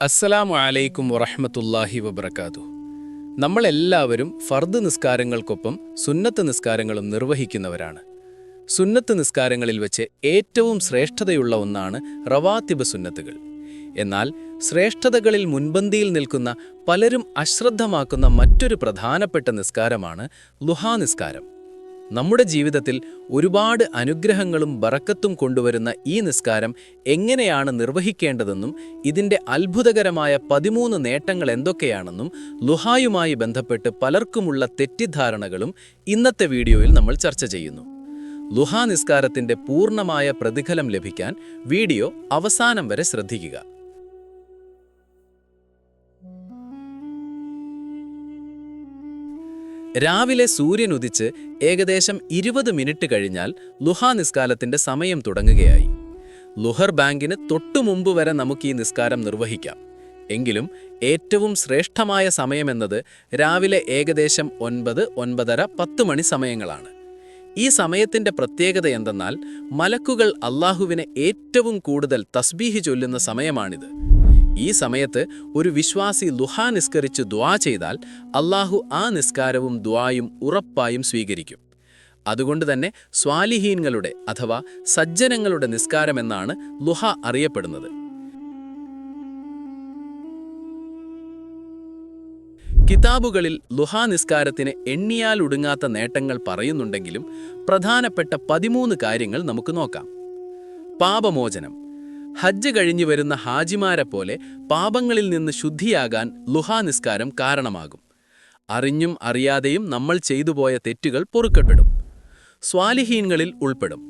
അസ്സലാമു അലൈക്കും വറഹമത്തല്ലാഹി വബർക്കാത്തു നമ്മളെല്ലാവരും ഫർദ് നിസ്കാരങ്ങൾക്കൊപ്പം സുന്നത്ത് നിസ്കാരങ്ങളും നിർവഹിക്കുന്നവരാണ്. സുന്നത്ത് നിസ്കാരങ്ങളിൽ വെച്ച് ഏറ്റവും ശ്രേഷ്ഠതയുള്ള ഒന്നാണ് റവാത്തിബ് സുന്നത്തുകൾ. എന്നാൽ ശ്രേഷ്ഠതകളിൽ മുൻപന്തിയിൽ നിൽക്കുന്ന പലരും അശ്രദ്ധമാക്കുന്ന മറ്റൊരു പ്രധാനപ്പെട്ട നിസ്കാരമാണ് ലുഹാ നിസ്കാരം. നമ്മുടെ ജീവിതത്തിൽ ഒരുപാട് അനുഗ്രഹങ്ങളും ബറക്കത്തും കൊണ്ടുവരുന്ന ഈ നിസ്കാരം എങ്ങനെയാണ് നിർവഹിക്കേണ്ടതെന്നും ഇതിന്റെ അത്ഭുതകരമായ പതിമൂന്ന് നേട്ടങ്ങൾ എന്തൊക്കെയാണെന്നും ലുഹായുമായി ബന്ധപ്പെട്ട് പലർക്കുമുള്ള തെറ്റിദ്ധാരണകളും ഇന്നത്തെ വീഡിയോയിൽ നമ്മൾ ചർച്ച ചെയ്യുന്നു. ലുഹാ നിസ്കാരത്തിന്റെ പൂർണമായ പ്രതിഫലം ലഭിക്കാൻ വീഡിയോ അവസാനം വരെ ശ്രദ്ധിക്കുക. രാവിലെ സൂര്യൻ ഉദിച്ച് ഏകദേശം ഇരുപത് മിനിറ്റ് കഴിഞ്ഞാൽ ലുഹാ നിസ്കാരത്തിന്റെ സമയം തുടങ്ങുകയായി. ലുഹർ ബാങ്കിന് തൊട്ടു മുമ്പ് വരെ നമുക്ക് ഈ നിസ്കാരം നിർവഹിക്കാം. എങ്കിലും ഏറ്റവും ശ്രേഷ്ഠമായ സമയമെന്നത് രാവിലെ ഏകദേശം ഒൻപത് ഒൻപതര പത്ത് മണി സമയങ്ങളാണ്. ഈ സമയത്തിന്റെ പ്രത്യേകത എന്തെന്നാൽ മലക്കുകൾ അള്ളാഹുവിനെ ഏറ്റവും കൂടുതൽ തസ്ബീഹി ചൊല്ലുന്ന സമയമാണിത്. ഈ സമയത്ത് ഒരു വിശ്വാസി ലുഹാ നിസ്കരിച്ച് ദ്വാ ചെയ്താൽ അള്ളാഹു ആ നിസ്കാരവും ദ്വായും ഉറപ്പായും സ്വീകരിക്കും. അതുകൊണ്ട് തന്നെ സ്വാലിഹീൻകളുടെ അഥവാ സജ്ജനങ്ങളുടെ നിസ്കാരമെന്നാണ് ലുഹ അറിയപ്പെടുന്നത്. കിതാബുകളിൽ ലുഹാ നിസ്കാരത്തിന് എണ്ണിയാൽ ഒടുങ്ങാത്ത നേട്ടങ്ങൾ പറയുന്നുണ്ടെങ്കിലും പ്രധാനപ്പെട്ട പതിമൂന്ന് കാര്യങ്ങൾ നമുക്ക് നോക്കാം. പാപമോചനം. ഹജ്ജ് കഴിഞ്ഞു വരുന്ന ഹാജിമാരെ പോലെ പാപങ്ങളിൽ നിന്ന് ശുദ്ധിയാകാൻ ലുഹാ നിസ്കാരം കാരണമാകും. അറിഞ്ഞും അറിയാതെയും നമ്മൾ ചെയ്തുപോയ തെറ്റുകൾ പൊറുക്കപ്പെടും. സ്വാലിഹീൻകളിൽ ഉൾപ്പെടും.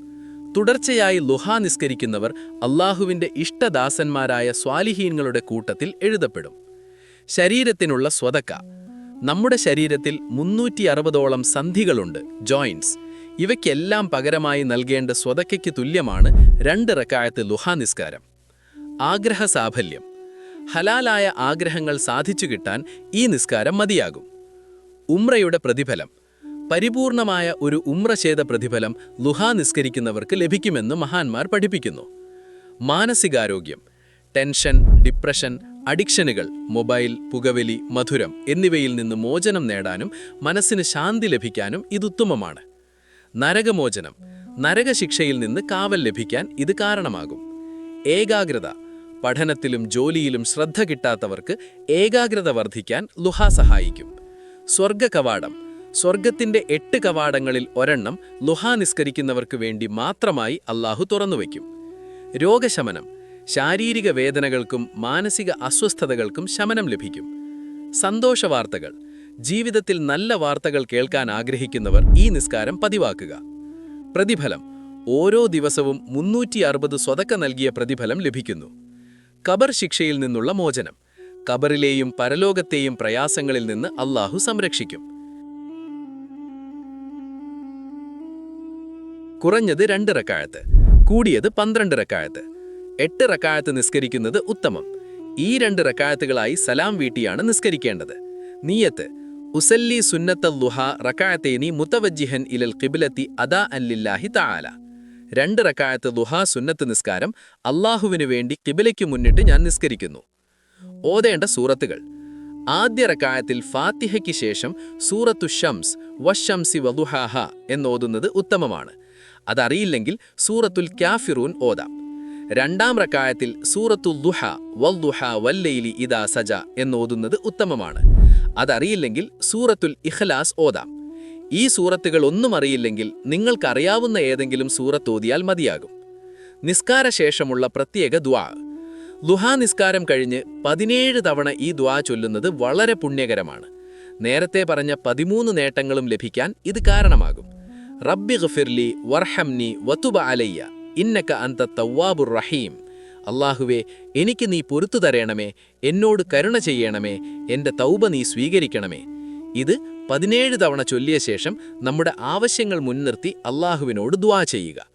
തുടർച്ചയായി ലുഹാ നിസ്കരിക്കുന്നവർ അള്ളാഹുവിന്റെ ഇഷ്ടദാസന്മാരായ സ്വാലിഹീൻകളുടെ കൂട്ടത്തിൽ എഴുതപ്പെടും. ശരീരത്തിനുള്ള സ്വതക്ക. നമ്മുടെ ശരീരത്തിൽ മുന്നൂറ്റി അറുപതോളം സന്ധികളുണ്ട് ജോയിന്റ്സ് ഇവയ്ക്കെല്ലാം പകരമായി നൽകേണ്ട സ്വതക്കയ്ക്ക് തുല്യമാണ് രണ്ട് റക്കായത്ത് ലുഹാ നിസ്കാരം. ആഗ്രഹ സാഫല്യം ഹലാലായ ആഗ്രഹങ്ങൾ സാധിച്ചു കിട്ടാൻ ഈ നിസ്കാരം മതിയാകും. ഉമ്രയുടെ പ്രതിഫലം. പരിപൂർണമായ ഒരു ഉമ്ര ചെയ്ത പ്രതിഫലം ലുഹാ നിസ്കരിക്കുന്നവർക്ക് ലഭിക്കുമെന്ന് മഹാന്മാർ പഠിപ്പിക്കുന്നു. മാനസികാരോഗ്യം. ടെൻഷൻ ഡിപ്രഷൻ അഡിക്ഷനുകൾ മൊബൈൽ പുകവലി മധുരം എന്നിവയിൽ നിന്ന് മോചനം നേടാനും മനസ്സിന് ശാന്തി ലഭിക്കാനും ഇതുത്തമമാണ് നരകമോചനം നരകശിക്ഷയിൽ നിന്ന് കാവൽ ലഭിക്കാൻ ഇത് കാരണമാകും. ഏകാഗ്രത പഠനത്തിലും ജോലിയിലും ശ്രദ്ധ കിട്ടാത്തവർക്ക് ഏകാഗ്രത വർദ്ധിക്കാൻ ലുഹ സഹായിക്കും. സ്വർഗ കവാടം സ്വർഗത്തിന്റെ എട്ട് കവാടങ്ങളിൽ ഒരെണ്ണം ലുഹ നിസ്കരിക്കുന്നവർക്ക് വേണ്ടി മാത്രമായി അള്ളാഹു തുറന്നുവയ്ക്കും രോഗശമനം ശാരീരിക വേദനകൾക്കും മാനസിക അസ്വസ്ഥതകൾക്കും ശമനം ലഭിക്കും. സന്തോഷവാർത്തകൾ ജീവിതത്തിൽ നല്ല വാർത്തകൾ കേൾക്കാൻ ആഗ്രഹിക്കുന്നവർ ഈ നിസ്കാരം പതിവാക്കുക. പ്രതിഫലം ഓരോ ദിവസവും മുന്നൂറ്റി അറുപത് സ്വതക്ക നൽകിയ പ്രതിഫലം ലഭിക്കുന്നു. കബർ ശിക്ഷയിൽ നിന്നുള്ള മോചനം കബറിലെയും പരലോകത്തെയും പ്രയാസങ്ങളിൽ നിന്ന് അള്ളാഹു സംരക്ഷിക്കും. കുറഞ്ഞത് രണ്ട് റക്കാഴത്ത് കൂടിയത് പന്ത്രണ്ട് റക്കാഴത്ത് എട്ട് റക്കാഴത്ത് നിസ്കരിക്കുന്നത് ഉത്തമം. ഈ രണ്ട് റക്കാഴത്തുകളായി സലാം വീട്ടിയാണ് നിസ്കരിക്കേണ്ടത്. നീയത്ത് ഉസല്ലി സുന്നത്ത ലുഹ റക്കായത്തേനി മുത്തവജിഹൻ ഇലൽ കിബിലത്തി അദാ അല്ലില്ലാഹി താല രണ്ട് റക്കായത്ത് ലുഹ സുന്നത്ത് നിസ്കാരം അള്ളാഹുവിനു വേണ്ടി കിബിലയ്ക്ക് മുന്നിട്ട് ഞാൻ നിസ്കരിക്കുന്നു. ഓതേണ്ട സൂറത്തുകൾ. ആദ്യ റക്കായത്തിൽ ഫാത്തിഹയ്ക്ക് ശേഷം സൂറത്തു ഷംസ് വഷംസി വലുഹാഹ എന്നോതുന്നത് ഉത്തമമാണ്. അതറിയില്ലെങ്കിൽ സൂറത്തുൽ ക്യാഫിറൂൻ ഓതാം. രണ്ടാം റക്കായത്തിൽ സൂറത്തു ദുഹ വൽദുഹ വല്ലയിലി ഇദാ സജ എന്നോതുന്നത് ഉത്തമമാണ്. അതറിയില്ലെങ്കിൽ സൂറത്തുൽ ഇഖ്ലാസ് ഓതാം. ഈ സൂറത്തുകൾ ഒന്നും അറിയില്ലെങ്കിൽ നിങ്ങൾക്കറിയാവുന്ന ഏതെങ്കിലും സൂറത്ത് ഓതിയാൽ മതിയാകും. നിസ്കാരശേഷമുള്ള പ്രത്യേക ദ്വാ ദുഹാ നിസ്കാരം കഴിഞ്ഞ് പതിനേഴ് തവണ ഈ ദ്വാ ചൊല്ലുന്നത് വളരെ പുണ്യകരമാണ്. നേരത്തെ പറഞ്ഞ പതിമൂന്ന് നേട്ടങ്ങളും ലഭിക്കാൻ ഇത് കാരണമാകും. റബ്ബി ഗഫിർലി വർഹംനി വത്തുബ അലയ്യ. ഇന്നക്ക അന്ത തവ്വാബുർ റഹീം. അള്ളാഹുവേ എനിക്ക് നീ പൊറത്തു തരേണമേ എന്നോട് കരുണ ചെയ്യണമേ എന്റെ തൗബ നീ സ്വീകരിക്കണമേ. ഇത് പതിനേഴ് തവണ ചൊല്ലിയ ശേഷം നമ്മുടെ ആവശ്യങ്ങൾ മുൻനിർത്തി അള്ളാഹുവിനോട് ദ്വാ ചെയ്യുക.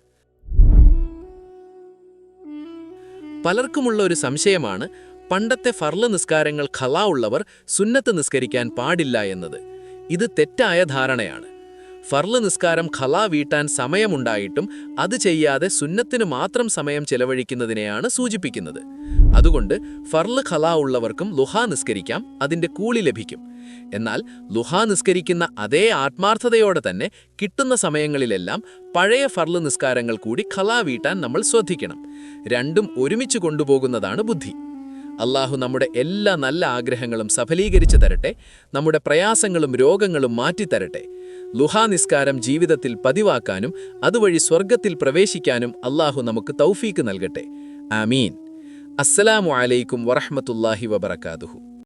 പലർക്കുമുള്ള ഒരു സംശയമാണ് പണ്ടത്തെ ഫർള നിസ്കാരങ്ങൾ ഖലാ ഉള്ളവർ സുന്നത്ത് നിസ്കരിക്കാൻ പാടില്ല എന്നത്. ഇത് തെറ്റായ ധാരണയാണ്. ഫർൾ നിസ്കാരം ഖലാ വീട്ടാൻ സമയമുണ്ടായിട്ടും അത് ചെയ്യാതെ സുന്നത്തിന് മാത്രം സമയം ചെലവഴിക്കുന്നതിനെയാണ് സൂചിപ്പിക്കുന്നത്. അതുകൊണ്ട് ഫർൾ ഖലാ ഉള്ളവർക്കും ലുഹ നിസ്കരിക്കാം അതിന്റെ കൂളി ലഭിക്കും. എന്നാൽ ലുഹ നിസ്കരിക്കുന്ന അതേ ആത്മാർത്ഥതയോടെ തന്നെ കിട്ടുന്ന സമയങ്ങളിലെല്ലാം പഴയ ഫർൾ നിസ്കാരങ്ങൾ കൂടി ഖലാ വീട്ടാൻ നമ്മൾ ശ്രദ്ധിക്കണം. രണ്ടും ഒരുമിച്ച് കൊണ്ടുപോകുന്നതാണ് ബുദ്ധി. അള്ളാഹു നമ്മുടെ എല്ലാ നല്ല ആഗ്രഹങ്ങളും സഫലീകരിച്ചു തരട്ടെ നമ്മുടെ പ്രയാസങ്ങളും രോഗങ്ങളും മാറ്റിത്തരട്ടെ. ലുഹാ നിസ്കാരം ജീവിതത്തിൽ പതിവാക്കാനും അതുവഴി സ്വർഗത്തിൽ പ്രവേശിക്കാനും അള്ളാഹു നമുക്ക് തൗഫീക്ക് നൽകട്ടെ. ആമീൻ. അസ്സലാമു അലൈക്കും വറഹ്മത്തുള്ളാഹി വബറകാതുഹു.